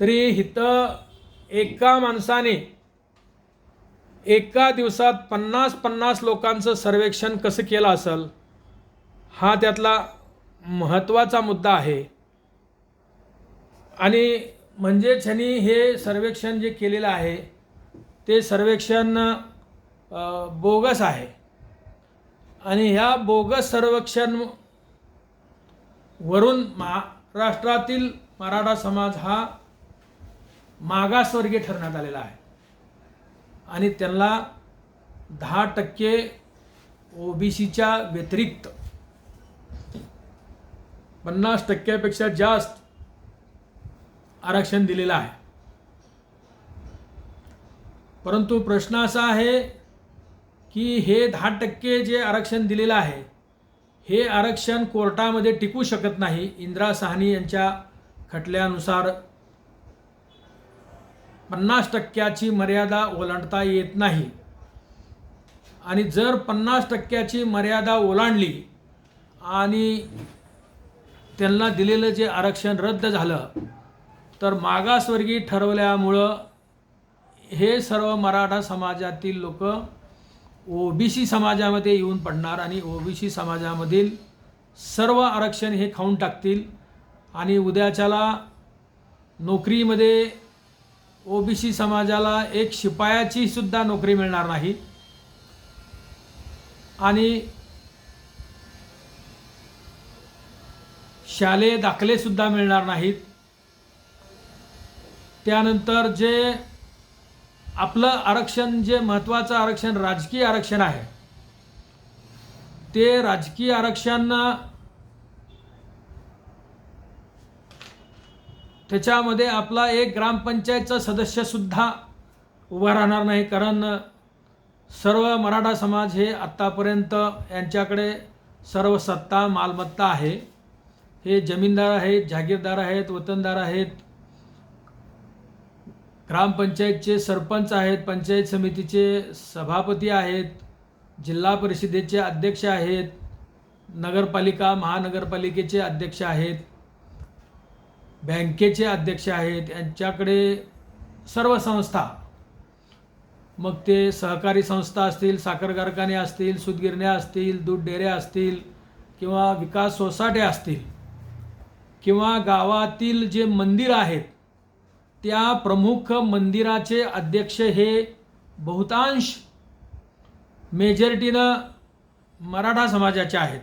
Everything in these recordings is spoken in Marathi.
तरी इथं एका माणसाने एका दिवसात पन्नास पन्नास लोकांचं सर्वेक्षण कसं केलं असेल हा त्यातला महत्त्वाचा मुद्दा आहे. आणि म्हणजेच ह्यांनी हे सर्वेक्षण जे केलेलं आहे ते सर्वेक्षण बोगस आहे. आणि ह्या बोगस सर्वेक्षण वरून महाराष्ट्रातील मराठा समाज हा मागासवर्गीय ठरण्यात आलेला आहे. आणि त्यांना दहा टक्के ओबीसीच्या व्यतिरिक्त पन्नास टक्क्यापेक्षा जास्त आरक्षण दिलेलं आहे. परंतु प्रश्न असा आहे की हे दहा टक्के जे आरक्षण दिलेलं आहे हे आरक्षण कोर्टामध्ये टिकू शकत नाही इंदिरा साहनी यांच्या खटल्यानुसार पन्नास टक्क्याची मर्यादा ओलांडता येत नाही. आणि जर पन्नास टक्क्याची मर्यादा ओलांडली आणि त्यांना दिलेलं जे आरक्षण रद्द झालं तर मागासवर्गीय ठरवल्यामुळं हे सर्व मराठा समाजातील लोक ओबीसी समाजामध्ये येऊन पडणार आणि ओबीसी समाजामधील सर्व आरक्षण हे खाऊन टाकतील आणि उद्याच्याला नोकरीमध्ये ओबीसी समाजाला एक शिपायाची सुद्धा नोकरी मिळणार नाही. आणि शालेय दाखलेसुद्धा मिळणार नाहीत. त्यानंतर जे आपलं आरक्षण जे महत्त्वाचं आरक्षण राजकीय आरक्षण आहे ते राजकीय आरक्षण त्याच्यामध्ये आपला एक ग्रामपंचायतचा सदस्यसुद्धा उभा राहणार नाही कारण सर्व मराठा समाज हे आत्तापर्यंत यांच्याकडे सर्व सत्ता मालमत्ता आहे. हे जमीनदार आहेत जागीरदार आहेत वतनदार आहेत. ग्रामपंचायतचे सरपंच आहेत पंचायत समितीचे सभापती आहेत जिल्हा परिषदेचे अध्यक्ष आहेत नगरपालिका महानगरपालिकेचे अध्यक्ष आहेत. बँकेचे अध्यक्ष आहेत यांच्याकडे सर्व संस्था मग ते सहकारी संस्था असतील साखर कारखाने असतील सुतगिरण्या असतील दूध डेऱ्या असतील किंवा विकास सोसायट्या असतील किंवा गावातील जे मंदिर आहेत त्या प्रमुख मंदिराचे अध्यक्ष हे बहुतांश मेजॉरिटीनं मराठा समाजाचे आहेत.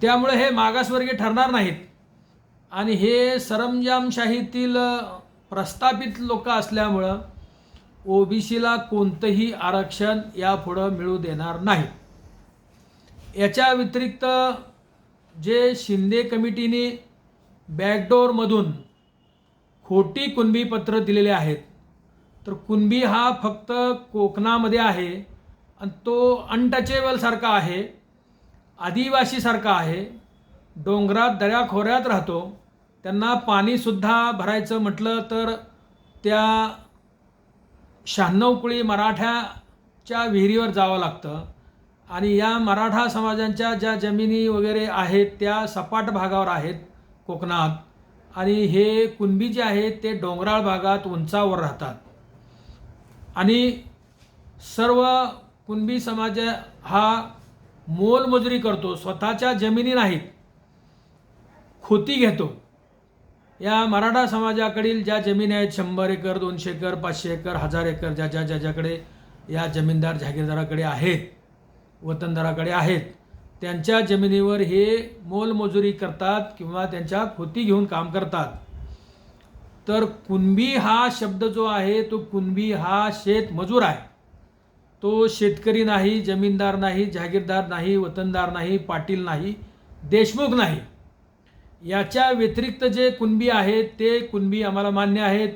त्यामुळे हे मागासवर्गीय ठरणार नाहीत. आणि हे सरंजामशाहीतील प्रस्थापित लोक असल्यामुळं ओ बी सीला कोणतंही आरक्षण यापुढं मिळू देणार नाही. याच्या व्यतिरिक्त जे शिंदे कमिटीने बॅकडोअरमधून खोटी कुणबी पत्र दिलेले आहेत तर कुणबी हा फक्त कोकणामध्ये आहे आणि तो अनटचेबलसारखा आहे आदिवासीसारखा आहे डोंगरात दऱ्याखोऱ्यात राहतो त्यांना पाणीसुद्धा भरायचं म्हटलं तर त्या शहाण्णव कुळी मराठ्याच्या विहिरीवर जावं लागतं. आणि या मराठा समाजांच्या ज्या जमिनी वगैरे आहेत त्या सपाट भागावर आहेत कोकणात. आणि हे कुणबी जे आहेत ते डोंगराळ भागात उंचावर राहतात. आणि सर्व कुणबी समाज हा मोलमजुरी करतो स्वतःच्या जमिनी नाहीत खोती घेतो. या मराठा समाजाकडील ज्या जमीन आहेत शंभर एकर दोनशे एकर पाचशे एकर हजार एकर ज्या ज्या ज्याच्याकडे या जमीनदार जागीरदाराकडे आहेत वतनदाराकडे आहेत त्यांच्या जमिनीवर हे मोलमजुरी करतात किंवा त्यांच्या खोती घेऊन काम करतात. तर कुणबी हा शब्द जो आहे तो कुणबी हा शेतमजूर आहे. तो शेतकरी नाही जमीनदार नाही जागीरदार नाही वतनदार नाही पाटील नाही देशमुख नाही. याच्या व्यतिरिक्त जे कुणबी आहेत ते कुणबी आम्हाला मान्य आहेत.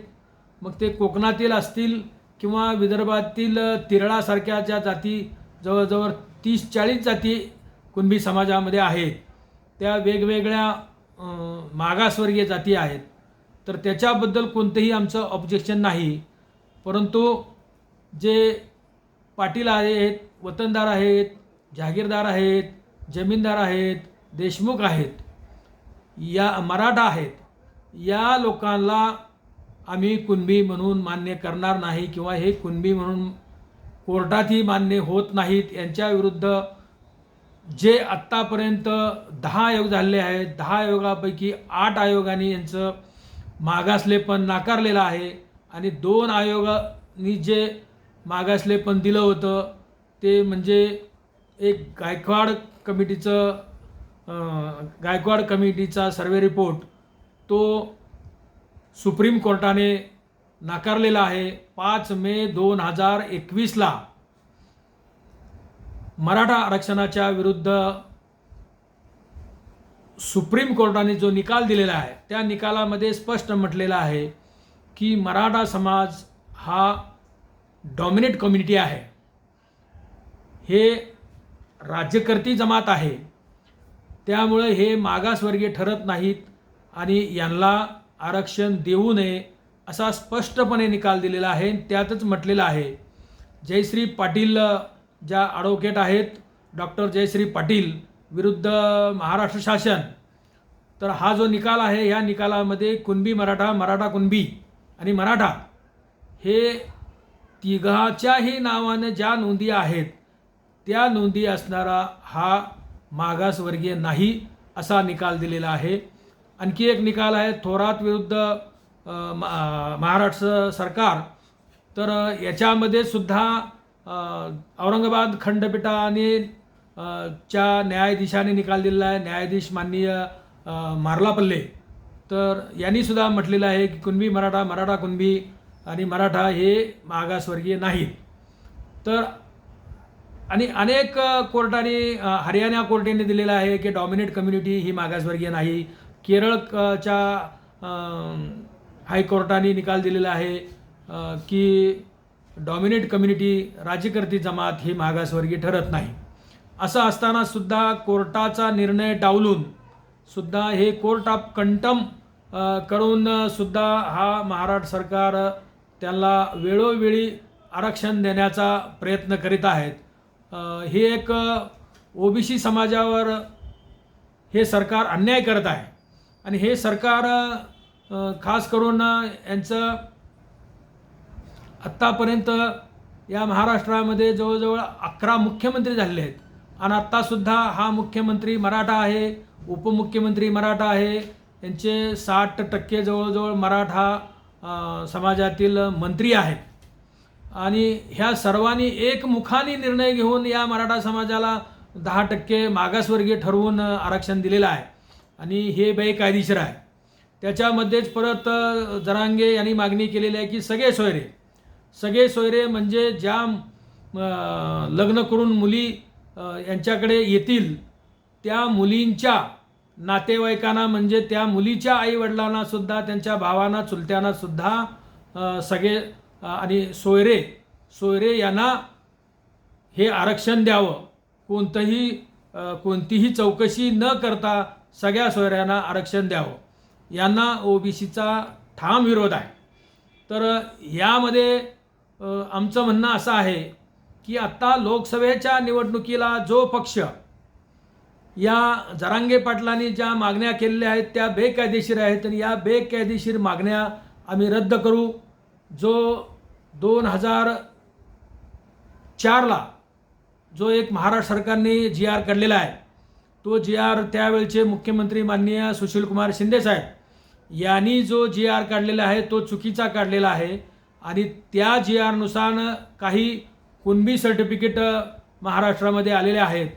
मग ते कोकणातील असतील किंवा विदर्भातील तिरळासारख्या ज्या जाती जवळजवळ तीस चाळीस जाती कुणबी समाजामध्ये आहेत. त्या वेगवेगळ्या मागासवर्गीय जाती आहेत. तर त्याच्याबद्दल कोणतंही आमचं ऑब्जेक्शन नाही. परंतु जे पाटील आहेत वतनदार आहेत जहागीरदार आहेत जमीनदार आहेत देशमुख आहेत या मराठा आहेत या लोकांना आम्ही कुणबी म्हणून मान्य करणार नाही किंवा हे कुणबी म्हणून कोर्टातही मान्य होत नाहीत. यांच्या विरुद्ध जे आत्तापर्यंत दहा आयोग झालेले आहेत दहा आयोगापैकी आठ आयोगांनी यांचं मागासलेपण नाकारलेलं आहे आणि दोन आयोगांनी जे मागासलेपण दिलं होतं ते म्हणजे एक गायकवाड कमिटीचं गायकवाड कमिटीचा सर्वे रिपोर्ट तो सुप्रीम कोर्टाने नाकारलेला आहे. पाच मे दोन हजार एकवीसला मराठा आरक्षणाच्या विरुद्ध सुप्रीम कोर्टाने जो निकाल दिलेला आहे त्या निकालामध्ये स्पष्ट म्हटलेलं आहे की मराठा समाज हा डॉमिनेट कम्युनिटी आहे. हे राज्यकर्ती जमात आहे. त्यामुळे हे मागासवर्गीय ठरत नाहीत आणि यांना आरक्षण देऊ नये असा स्पष्टपणे निकाल दिलेला आहे. त्यातच म्हटलेलं आहे जयश्री पाटील ज्या ॲडव्होकेट आहेत डॉक्टर जयश्री पाटील विरुद्ध महाराष्ट्र शासन तर हा जो निकाल आहे ह्या निकालामध्ये कुणबी मराठा मराठा कुणबी आणि मराठा हे तिघाच्याही नावानं ज्या नोंदी आहेत त्या नोंदी असणारा हा मागासवर्गीय नाही असा निकाल दिलेला आहे. आणखी एक निकाल आहे थोरात विरुद्ध महाराष्ट्र सरकार. तर याच्यामध्ये सुद्धा औरंगाबाद खंडपीठाने च्या न्यायाधीशाने निकाल दिलेला आहे. न्यायाधीश माननीय मारलापल्ले मार्लापल्ले तर यांनी सुद्धा म्हटलेलं आहे की कुणबी मराठा मराठा कुणबी आणि मराठा हे मागासवर्गीय नाहीत. तर आणि अनेक कोर्टाने हरियाणा कोर्टाने दिलेलं आहे की डॉमिनेट कम्युनिटी ही मागासवर्गीय नाही. केरळ हायकोर्टाने निकाल दिलेला आहे की डॉमिनेट कम्युनिटी राज्यकर्ती जमात ही मागासवर्गीय ठरत नाही. असं असताना सुद्धा कोर्टाचा निर्णय डावलून सुद्धा हे कोर्ट ऑफ कंटम करून सुद्धा हा महाराष्ट्र सरकार त्यांना वेळोवेळी आरक्षण देण्याचा प्रयत्न करीत आहेत. हे एक ओबीसी समाजावर हे सरकार अन्याय करत आहे. आणि हे सरकार खास करून यांचं आत्तापर्यंत या महाराष्ट्रामध्ये जवळजवळ अकरा मुख्यमंत्री झालेले आहेत. आणि आत्तासुद्धा हा मुख्यमंत्री मराठा आहे उपमुख्यमंत्री मराठा आहे. यांचे साठ टक्के जवळजवळ मराठा समाजातील मंत्री आहेत. आणि ह्या सर्वांनी एकमुखाने निर्णय घेऊन या मराठा समाजाला दहा टक्के मागासवर्गीय ठरवून आरक्षण दिलेलं आहे. आणि हे बेकायदेशीर आहे. त्याच्यामध्येच परत जरांगे यांनी मागणी केलेली आहे की सगळे सोयरे सगळे सोयरे म्हणजे ज्या लग्न करून मुली यांच्याकडे येतील त्या मुलींच्या नातेवाईकांना म्हणजे त्या मुलीच्या आईवडिलांनासुद्धा त्यांच्या भावांना चुलत्यांनासुद्धा सगळे आणि सोयरे सोयरे यांना हे आरक्षण द्यावं. कोणतंही कोणतीही चौकशी न करता सगळ्या सोयऱ्यांना आरक्षण द्यावं. यांना ओबीसीचा ठाम विरोध आहे. तर यामध्ये आमचं म्हणणं असं आहे की आत्ता लोकसभेच्या निवडणुकीला जो पक्ष या जरांगे पाटलांनी ज्या मागण्या केलेल्या आहेत त्या बेकायदेशीर आहेत आणि या बेकायदेशीर मागण्या आम्ही रद्द करू. जो दोन हजार चारला जो एक महाराष्ट्र सरकारने जी आर काढलेला आहे तो जी आर त्यावेळचे मुख्यमंत्री माननीय सुशीलकुमार शिंदेसाहेब यांनी जो जी आर काढलेला आहे तो चुकीचा काढलेला आहे आणि त्या जी आरनुसार काही कुणबी सर्टिफिकेट महाराष्ट्रामध्ये आलेले आहेत.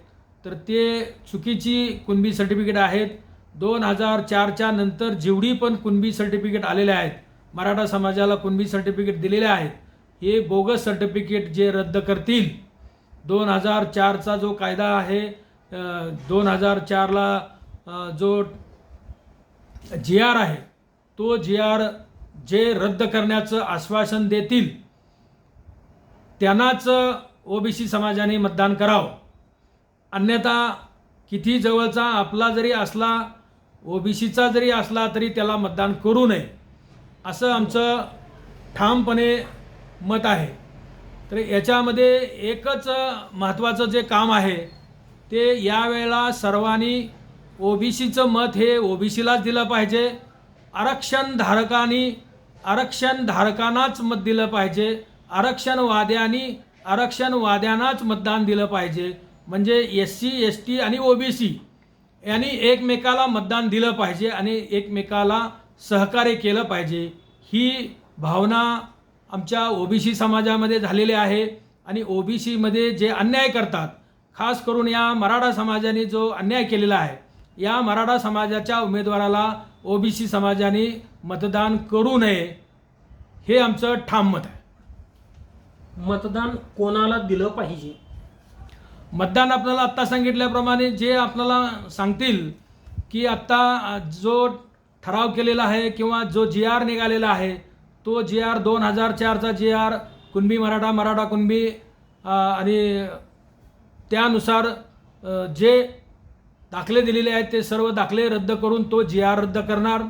तर ते चुकीची कुणबी सर्टिफिकेट आहेत. दोन हजार चारच्या नंतर जेवढी पण कुणबी सर्टिफिकेट आलेले आहेत मराठा समाजाला कुणबी सर्टिफिकेट दिलेले आहेत हे बोगस सर्टिफिकेट जे रद्द करतील दोन हजार चारचा जो कायदा आहे दोन हजार चारला जो जी आर आहे तो जी आर जे रद्द करण्याचं आश्वासन देतील त्यांनाच ओबीसी समाजाने मतदान करावं. अन्यथा किती जवळचा आपला जरी असला ओबीसीचा जरी असला तरी त्याला मतदान करू नये. असं आमचं ठामपणे मत आहे. तर याच्यामध्ये एकच महत्त्वाचं जे काम आहे ते यावेळेला सर्वांनी ओ बी सीचं मत हे ओ बी सीलाच दिलं पाहिजे आरक्षणधारकांनी आरक्षणधारकांनाच मत दिलं पाहिजे. आरक्षणवाद्यांनी आरक्षणवाद्यांनाच मतदान दिलं पाहिजे. म्हणजे एस सी एस टी आणि ओ बी सी यांनी एकमेकाला मतदान दिलं पाहिजे आणि एकमेकाला सहकार्य केलं पाहिजे. ही भावना आमच्या ओबीसी समाजामध्ये झालेली आहे आणि ओबीसीमध्ये जे अन्याय करतात खास करून या मराठा समाजाने जो अन्याय केलेला आहे या मराठा समाजाच्या उमेदवाराला ओबीसी समाजाने मतदान करू नये हे आमचं ठाम मत आहे. मतदान कोणाला दिलं पाहिजे? मतदान आपल्याला आत्ता सांगितल्याप्रमाणे जे आपल्याला सांगतील की आत्ता जो ठराव केलेला आहे किंवा जो जी आर निघालेला आहे तो जी आर दोन हजार चारचा जी आर कुणबी मराठा मराठा कुणबी आणि त्यानुसार जे दाखले दिलेले आहेत ते सर्व दाखले रद्द करून तो जी आर रद्द करणार.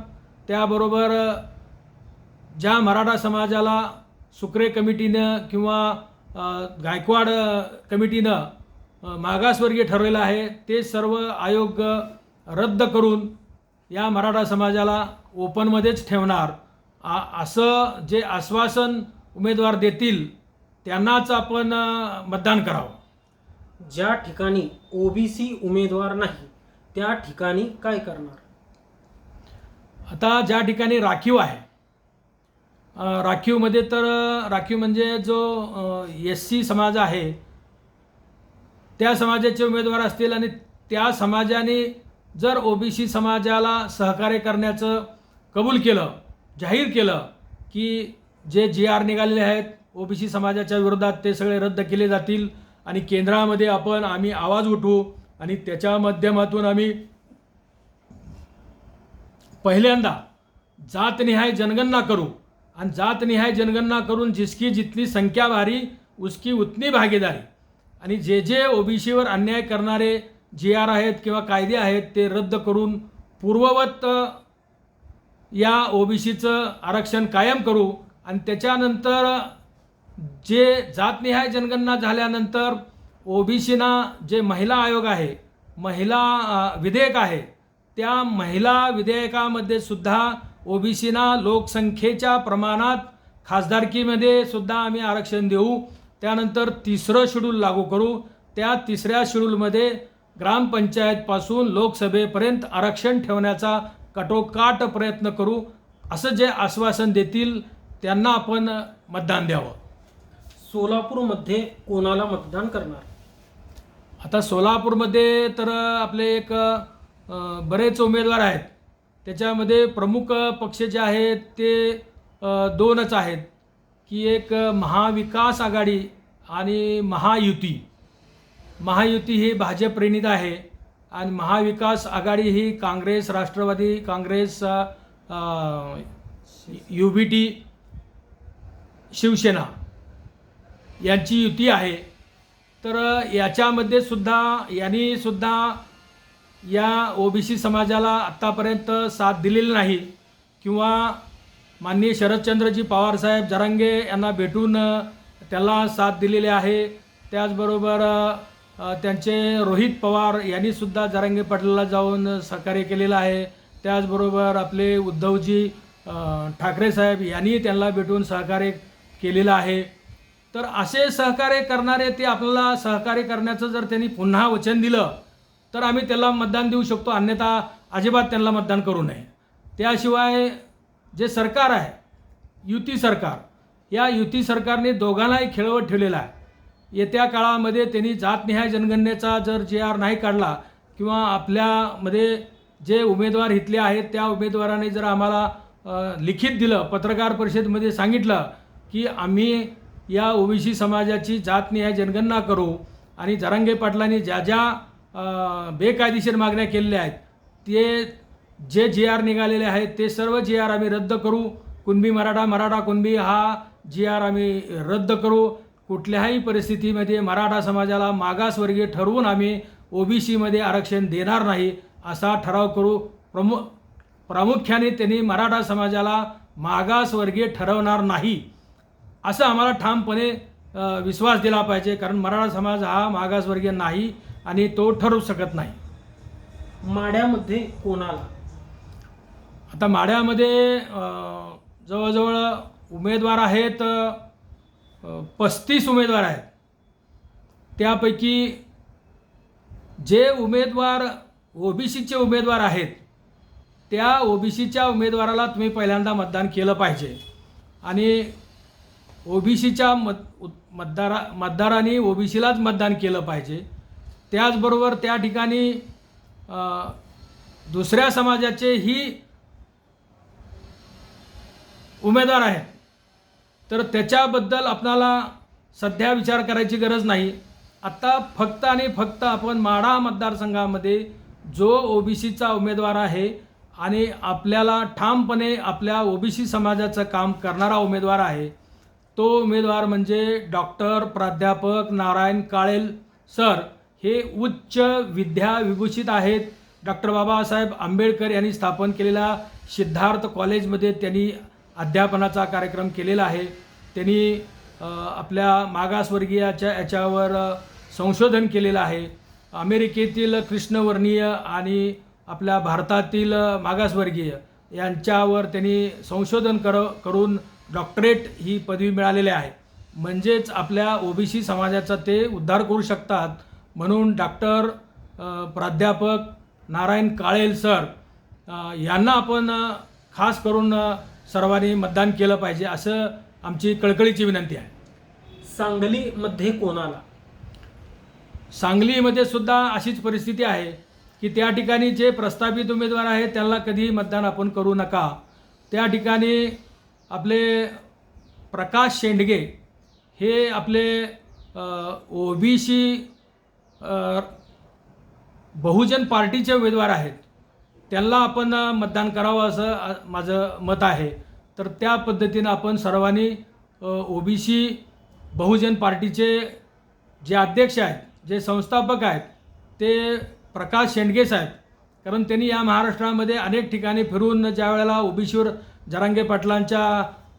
त्याबरोबर ज्या मराठा समाजाला सुक्रे कमिटीनं किंवा गायकवाड कमिटीनं मागासवर्गीय ठरवलेलं आहे ते सर्व आयोग रद्द करून या मराठा समाजाला ओपनमध्येच ठेवणार. आ असं जे आश्वासन उमेदवार देतील त्यांनाच आपण मतदान करावं. ज्या ठिकाणी ओबीसी उमेदवार नाही त्या ठिकाणी काय करणार? आता ज्या ठिकाणी राखीव आहे राखीवमध्ये तर राखीव म्हणजे जो एस सी समाज आहे त्या समाजाचे उमेदवार असतील आणि त्या समाजाने जर ओबीसी समाजाला सहकार्य करण्याचं कबूल केलं जाहीर केलं की जे जी आर निघालेले आहेत ओबीसी समाजाच्या विरोधात ते सगळे रद्द केले जातील आणि केंद्रामध्ये आपण आम्ही आवाज उठवू आणि त्याच्या माध्यमातून आम्ही पहिल्यांदा जातनिहाय जनगणना करू आणि जातनिहाय जनगणना करून जिसकी जितनी संख्या भारी उसकी उतनी भागीदारी. आणि जे जे ओबीसीवर अन्याय करणारे जी आर आहेत किंवा कायदे आहेत ते रद्द करून पूर्ववत या ओबीसीचं आरक्षण कायम करू आणि त्याच्यानंतर जे जातनिहाय जनगणना झाल्यानंतर ओबीसीना जे महिला आयोग आहे महिला विधेयक आहे त्या महिला विधेयकामध्ये सुद्धा ओबीसीना लोकसंख्येच्या प्रमाणात खासदारकीमध्ये सुद्धा आम्ही आरक्षण देऊ. त्यानंतर तिसरं शेड्यूल लागू करू. त्या तिसऱ्या शेड्यूलमध्ये ग्रामपंचायतपासून लोकसभेपर्यंत आरक्षण ठेवण्याचा कटोकाट प्रयत्न करू असं जे आश्वासन देतील त्यांना आपण मतदान द्यावं. सोलापूरमध्ये कोणाला मतदान करणार? आता सोलापूरमध्ये तर आपले एक बरेच उमेदवार आहेत. त्याच्यामध्ये प्रमुख पक्ष जे आहेत ते दोनच आहेत. की एक महाविकास आघाडी आणि महायुती. महायुती ही भाजप प्रणित आहे. आणि महाविकास आघाडी ही Congress Rashtrawadi Congress U B T Shiv Sena यांची युती आहे. तर याच्यामध्ये सुद्धा यांनी सुद्धा या ओबीसी समाजाला आत्तापर्यंत साथ दिलेली नाही. किंवा माननीय शरदचंद्रजी पवारसाहेब जरांगे यांना भेटून त्याला साथ दिलेली आहे. त्याचबरोबर त्यांचे रोहित पवार यांनीसुद्धा सुद्धा पाटलाला जाऊन सहकार्य केलेलं आहे. त्याचबरोबर आपले उद्धवजी ठाकरे साहेब यांनी त्यांना भेटून सहकार्य केलेलं आहे. तर असे सहकार्य करणारे ते आपल्याला सहकार्य करण्याचं जर त्यांनी पुन्हा वचन दिलं तर आम्ही त्याला मतदान देऊ शकतो अन्यथा अजिबात त्यांना मतदान करू नये. त्याशिवाय जे सरकार आहे युती सरकार या युती सरकारने दोघांनाही खेळवत ठेवलेला आहे. येत्या काळामध्ये त्यांनी जातनिहाय जनगणनेचा जर जे आर नाही काढला किंवा आपल्यामध्ये जे उमेदवार इथले आहेत त्या उमेदवाराने जर आम्हाला लिखित दिलं पत्रकार परिषदेमध्ये सांगितलं की आम्ही या ओबीसी समाजाची जातनिहाय जनगणना करू आणि जरांगे पाटलांनी ज्या ज्या बेकायदेशीर मागण्या केलेल्या आहेत ते जे जी आर निघालेले आहेत ते सर्व जी आर आम्ही रद्द करू. कुणबी मराठा मराठा कुणबी हा जी आर आम्ही रद्द करू. कुठल्याही परिस्थितीमध्ये मराठा समाजाला मागासवर्गीय ठरवून आम्ही ओबीसीमध्ये आरक्षण देणार नाही असा ठराव करू. प्रमु प्रामुख्याने त्यांनी मराठा समाजाला मागासवर्गीय ठरवणार नाही असं आम्हाला ठामपणे विश्वास दिला पाहिजे. कारण मराठा समाज हा मागासवर्गीय नाही आणि तो ठरवू शकत नाही. माड्यामध्ये कोणाला? आता माढ्यामध्ये अ, जवळजवळ उमेदवार आहेत पस्तीस उमेदवार आहेत. त्यापैकी जे उमेदवार ओबीसीचे उमेदवार आहेत त्या ओबीसीच्या उमेदवाराला तुम्ही पहिल्यांदा मतदान केलं पाहिजे. आणि ओबीसीच्या मत उत- मतदारा मतदारांनी ओबीसीलाच मतदान केलं पाहिजे. त्याचबरोबर त्या ठिकाणी दुसऱ्या समाजाचेही उमेदवार आहेत. तर त्याच्याबद्दल आपणाला सध्या विचार करायची गरज नाही. आत्ता फक्त आणि फक्त आपण माढा मतदारसंघामध्ये जो ओबीसीचा उमेदवार आहे आणि आपल्याला ठामपणे आपल्या ओबीसी समाजाचं काम करणारा उमेदवार आहे तो उमेदवार म्हणजे डॉक्टर प्राध्यापक नारायण काळेल सर. हे उच्च विद्या विभूषित आहेत. डॉक्टर बाबासाहेब आंबेडकर यांनी स्थापन केलेल्या सिद्धार्थ कॉलेजमध्ये त्यांनी अध्यापनाचा कार्यक्रम केलेला आहे. त्यांनी आपल्या मागासवर्गीयाच्या याच्यावर संशोधन केलेलं आहे. अमेरिकेतील कृष्णवर्णीय आणि आपल्या भारतातील मागासवर्गीय यांच्यावर त्यांनी संशोधन कर करून डॉक्टरेट ही पदवी मिळालेली आहे. म्हणजेच आपल्या ओबीसी समाजाचा ते उद्धार करू शकतात म्हणून डॉक्टर प्राध्यापक नारायण काळेल सर यांना आपण खास करून सर्वांनी मतदान केलं पाहिजे असं आमची कळकळीची विनंती आहे. सांगलीमध्ये कोणाला? सांगलीमध्ये सुद्धा अशीच परिस्थिती आहे की त्या ठिकाणी जे प्रस्तावित उमेदवार आहेत त्यांना कधीही मतदान आपण करू नका. त्या ठिकाणी आपले प्रकाश शेंडगे हे आपले ओबीसी बहुजन पार्टीचे उमेदवार आहेत. त्यांना आपण मतदान करावं असं माझं मत आहे. तर त्या पद्धतीनं आपण सर्वांनी ओबीसी बहुजन पार्टीचे जे अध्यक्ष आहेत जे संस्थापक आहेत ते प्रकाश शेंडगे साहेब कारण त्यांनी या महाराष्ट्रामध्ये अनेक ठिकाणी फिरून ज्या वेळेला ओबीसीवर जरांगे पाटलांच्या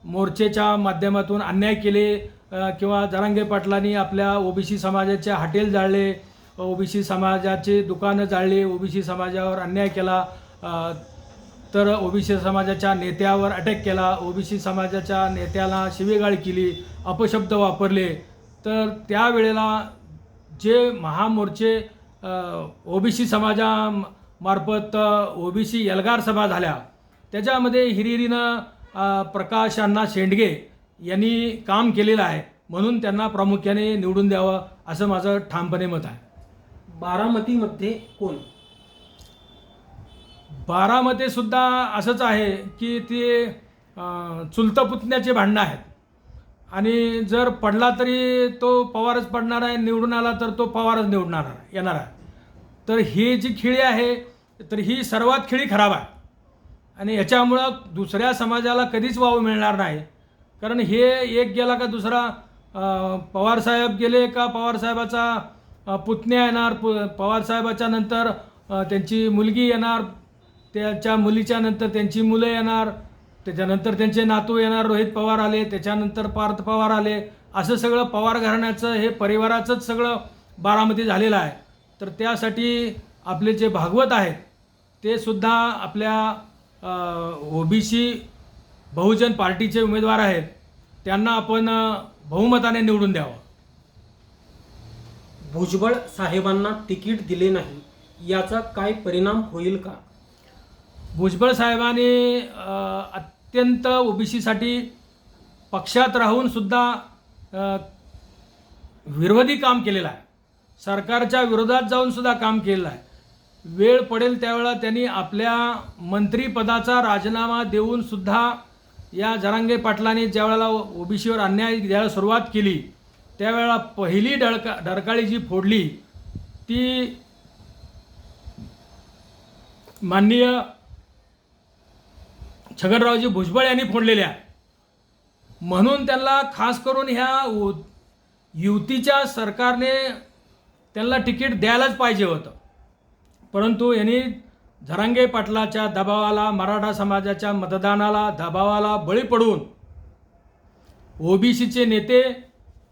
मोर्चेच्या माध्यमातून अन्याय केले किंवा जरांगे पाटलांनी आपल्या ओबीसी समाजाचे हॉटेल जाळले ओबीसी समाजाचे दुकानं जाळली ओबीसी समाजावर अन्याय केला तर ओबीसी समाजाच्या नेत्यावर अटॅक केला. ओबीसी समाजाच्या नेत्याला शिवेगाळ केली अपशब्द वापरले. तर त्यावेळेला जे महामोर्चे ओबीसी समाजामार्फत ओबीसी एल्गार सभा झाल्या. त्याच्यामध्ये हिरिरीनं प्रकाश अण्णा शेंडगे यांनी काम केलेलं आहे. म्हणून त्यांना प्रामुख्याने निवडून द्यावं असं माझं ठामपणे मत आहे. बारामतीमध्ये कोण? बारामध्ये सुद्धा असंच आहे की ते चुलता पुतण्याचे भांडणं आहेत. आणि जर पडला तरी तो पवारच पडणार आहे निवडून आला तर तो पवारच निवडणार येणार आहे. तर ही जी खेळी आहे तर ही सर्वात खेळी खराब आहे. आणि याच्यामुळं दुसऱ्या समाजाला कधीच वाव मिळणार नाही. कारण हे एक गेला का दुसरा पवारसाहेब गेले का पवारसाहेबाचा पुतण्या येणार पु पवारसाहेबाच्या नंतर त्यांची मुलगी येणार त्याच्या मुलीच्या नंतर त्यांची मुलं येणार त्याच्यानंतर त्यांचे नातू येणार रोहित पवार आले त्याच्यानंतर पार्थ पवार आले. असं सगळं पवार घराण्याचं हे परिवाराचंच सगळं बारामती झालेलं आहे. तर त्यासाठी आपले जे भागवत आहेत ते सुद्धा आपल्या ओबीसी बहुजन पार्टीचे उमेदवार आहेत. त्यांना आपण बहुमताने निवडून द्यावं. भुजबळ साहेबांना तिकीट दिले नाही याचा काय परिणाम होईल का? भुजबळ साहेबांनी अत्यंत ओबीसीसाठी पक्षात राहूनसुद्धा विरोधी काम केलेलं आहे. सरकारच्या विरोधात जाऊनसुद्धा काम केलेलं आहे. वेळ पडेल त्यावेळा त्यांनी आपल्या मंत्रिपदाचा राजीनामा देऊन सुद्धा या जरांगे पाटलांनी ज्यावेळेला ओबीसीवर अन्याय द्यायला सुरुवात केली त्यावेळेला पहिली डळका डरकाळी जी फोडली ती माननीय छगनरावजी भुजबळ यांनी फोडलेल्या. म्हणून त्यांना खास करून ह्या युतीच्या सरकारने त्यांना तिकीट द्यायलाच पाहिजे होतं. परंतु यांनी झरांगे पाटलाच्या दबावाला मराठा समाजाच्या मतदानाला दबावाला बळी पडून ओबीसीचे नेते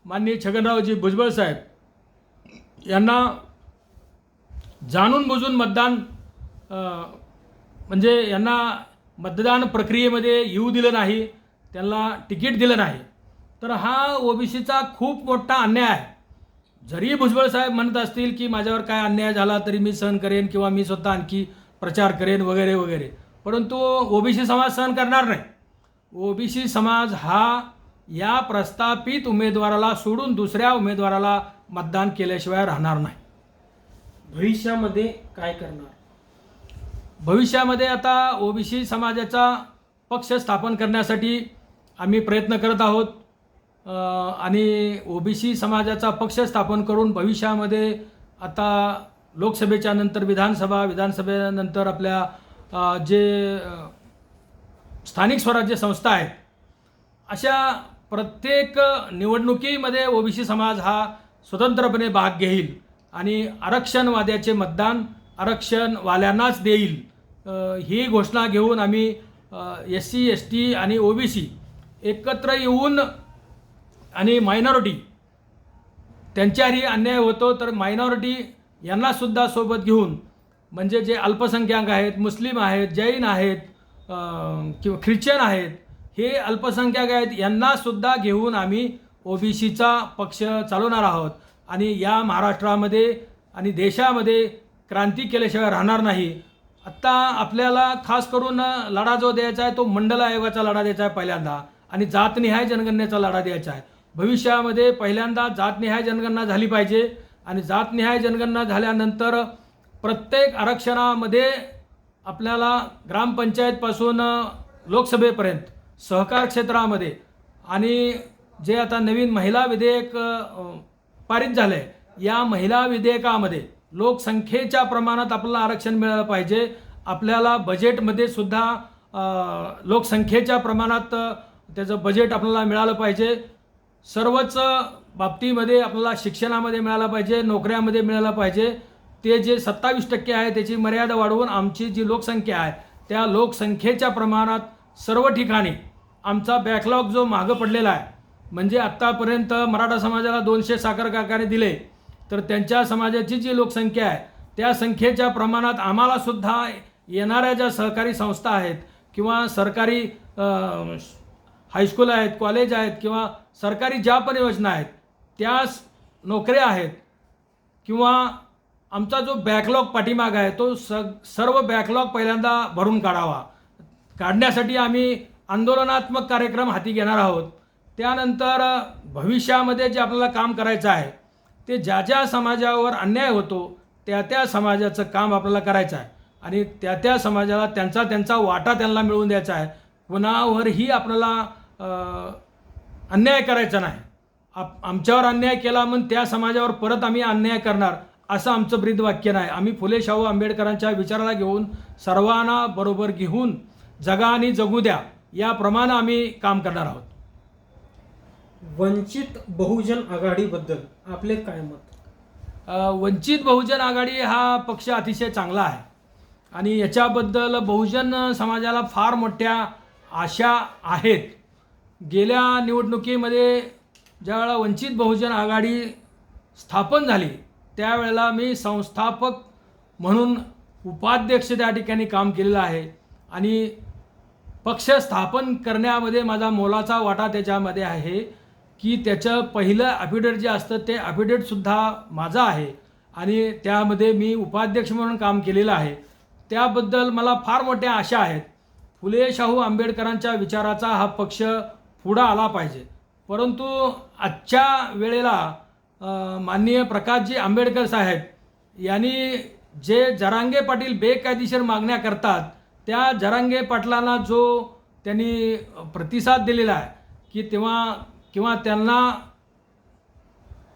माननीय छगनरावजी भुजबळ साहेब यांना जाणून बुजून मतदान म्हणजे यांना मतदान प्रक्रियेमध्ये येऊ दिलं नाही त्यांना तिकीट दिलं नाही. तर हा ओबीसीचा खूप मोठा अन्याय. आहे जरी भुजबळ साहेब म्हणत असतील की माझ्यावर काय अन्याय झाला तरी मी सहन करेन किंवा मी स्वतः आणखी प्रचार करेन वगैरे वगैरे. परंतु ओबीसी समाज सहन करणार नाही. ओबीसी समाज हा या प्रस्थापित उमेदवाराला सोडून दुसऱ्या उमेदवाराला मतदान केल्याशिवाय राहणार नाही. भविष्यामध्ये काय करणार? भविष्यामध्ये आता ओबीसी समाजाचा पक्ष स्थापन करण्यासाठी आम्ही प्रयत्न करत आहोत. आणि ओबीसी समाजाचा पक्ष स्थापन करून भविष्यामध्ये आता लोकसभेच्या नंतर विधानसभा विधानसभेनंतर आपल्या जे स्थानिक स्वराज्य संस्था आहेत अशा प्रत्येक निवडणुकीमध्ये ओबीसी समाज हा स्वतंत्रपणे भाग घेईल आणि आरक्षणवाद्याचे मतदान आरक्षणवाल्यांनाच देईल. ही घोषणा घेऊन आम्ही एस सी एस टी आणि ओ बी सी एकत्र येऊन आणि मायनॉरिटी त्यांच्यावरही अन्याय होतो तर मायनॉरिटी यांनासुद्धा सोबत घेऊन म्हणजे जे अल्पसंख्याक आहेत मुस्लिम आहेत जैन आहेत किंवा ख्रिश्चन आहेत हे अल्पसंख्याक आहेत यांनासुद्धा घेऊन आम्ही ओ बी सीचा पक्ष चालवणार आहोत. आणि या महाराष्ट्रामध्ये आणि देशामध्ये क्रांती केल्याशिवाय राहणार नाही. आत्ता आपल्याला खास करून लढा जो द्यायचा आहे तो मंडल आयोगाचा लढा द्यायचा आहे पहिल्यांदा. आणि जातनिहाय जनगणनेचा लढा द्यायचा आहे. भविष्यामध्ये पहिल्यांदा जातनिहाय जनगणना झाली पाहिजे. आणि जातनिहाय जनगणना झाल्यानंतर प्रत्येक आरक्षणामध्ये आपल्याला ग्रामपंचायतपासून लोकसभेपर्यंत सहकार क्षेत्रामध्ये आणि जे आता नवीन महिला विधेयक पारित झालं आहे या महिला विधेयकामध्ये लोकसंख्येच्या प्रमाणात आपल्याला आरक्षण मिळालं पाहिजे. आपल्याला बजेटमध्ये सुद्धा लोकसंख्येच्या प्रमाणात त्याचं बजेट आपल्याला मिळालं पाहिजे. सर्वच बाबतीमध्ये आपल्याला शिक्षणामध्ये मिळालं पाहिजे नोकऱ्यामध्ये मिळालं पाहिजे. ते जे सत्तावीस टक्के आहे त्याची मर्यादा वाढवून आमची जी लोकसंख्या आहे त्या लोकसंख्येच्या प्रमाणात सर्व ठिकाणी आमचा बॅकलॉग जो मागं पडलेला आहे म्हणजे आत्तापर्यंत मराठा समाजाला दोनशे साखर कारखाने दिले. तर त्यांच्या समाजाची जी लोकसंख्या आहे त्या संख्येच्या प्रमाणात आम्हाला सुद्धा येणाऱ्या ज्या सहकारी संस्था आहेत किंवा सरकारी हायस्कूल आहेत कॉलेज आहेत किंवा सरकारी ज्या पण योजना आहेत त्या नोकऱ्या आहेत किंवा आमचा जो बॅकलॉग पाठीमाग आहे तो स सर्व बॅकलॉग पहिल्यांदा भरून काढावा. काढण्यासाठी आम्ही आंदोलनात्मक कार्यक्रम हाती घेणार आहोत. त्यानंतर भविष्यामध्ये जे आपल्याला काम करायचं आहे ते ज्या ज्या समाजावर अन्याय होतो त्या त्या समाजाचं काम आपल्याला करायचं आहे. आणि त्या त्या समाजाला त्यांचा त्यांचा वाटा त्यांना मिळवून द्यायचा आहे. कुणावरही आपल्याला अन्याय करायचा नाही. आप आमच्यावर अन्याय केला म्हणून त्या समाजावर परत आम्ही अन्याय करणार असं आमचं ब्रीद वाक्य नाही. आम्ही फुले शाहू आंबेडकरांच्या विचाराला घेऊन सर्वांना बरोबर घेऊन जगा आणि जगू द्या याप्रमाणे आम्ही काम करणार आहोत. वंचित बहुजन आघाडीबद्दल आपले काय मत? वंचित बहुजन आघाडी हा पक्ष अतिशय चांगला आहे. आणि याच्याबद्दल बहुजन समाजाला फार मोठ्या आशा आहेत. गेल्या निवडणुकीमध्ये ज्यावेळेला वंचित बहुजन आघाडी स्थापन झाली त्यावेळेला मी संस्थापक म्हणून उपाध्यक्ष त्या ठिकाणी काम केलेलं आहे. आणि पक्ष स्थापन करण्यामध्ये माझा मोलाचा वाटा त्याच्यामध्ये आहे. की त्याचं पहिलं ॲफिडेट जे असतं ते ॲफिडेटसुद्धा माझं आहे. आणि त्यामध्ये मी उपाध्यक्ष म्हणून काम केलेलं आहे. त्याबद्दल मला फार मोठ्या आशा आहेत. फुले शाहू आंबेडकरांच्या विचाराचा हा पक्ष पुढं आला पाहिजे. परंतु आजच्या वेळेला माननीय प्रकाशजी आंबेडकर साहेब यांनी जे जरांगे पाटील बेकायदेशीर मागण्या करतात त्या जरांगे पाटलांना जो त्यांनी प्रतिसाद दिलेला आहे की तेव्हा किंवा त्यांना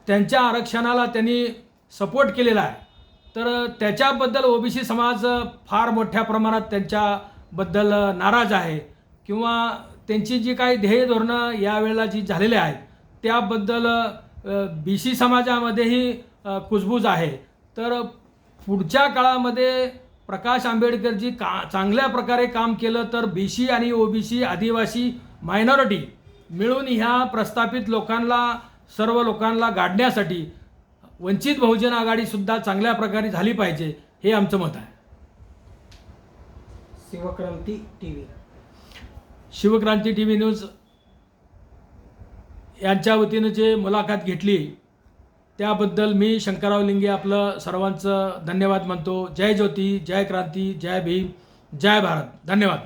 त्यांच्या आरक्षणाला त्यांनी सपोर्ट केलेला आहे. तर त्याच्याबद्दल ओबीसी समाज फार मोठ्या प्रमाणात त्यांच्याबद्दल नाराज आहे. किंवा त्यांची जी काही ध्येय धोरणं यावेळेला जी झालेली आहेत त्याबद्दल बी सी समाजामध्येही कुजबूज आहे. तर पुढच्या काळामध्ये प्रकाश आंबेडकरजी का चांगल्या प्रकारे काम केलं तर बी सी आणि ओबीसी आदिवासी मायनॉरिटी मिळून ह्या प्रस्थापित लोकांना सर्व लोकांना गाडण्यासाठी वंचित बहुजन आघाडीसुद्धा चांगल्या प्रकारे झाली पाहिजे हे आमचं मत आहे. Shivkranti T V Shivkranti T V news यांच्या वतीनं जे मुलाखत घेतली त्याबद्दल मी शंकरराव लिंगे आपलं सर्वांचं धन्यवाद मानतो जय ज्योती जय क्रांती जय भीम जय भारत. धन्यवाद.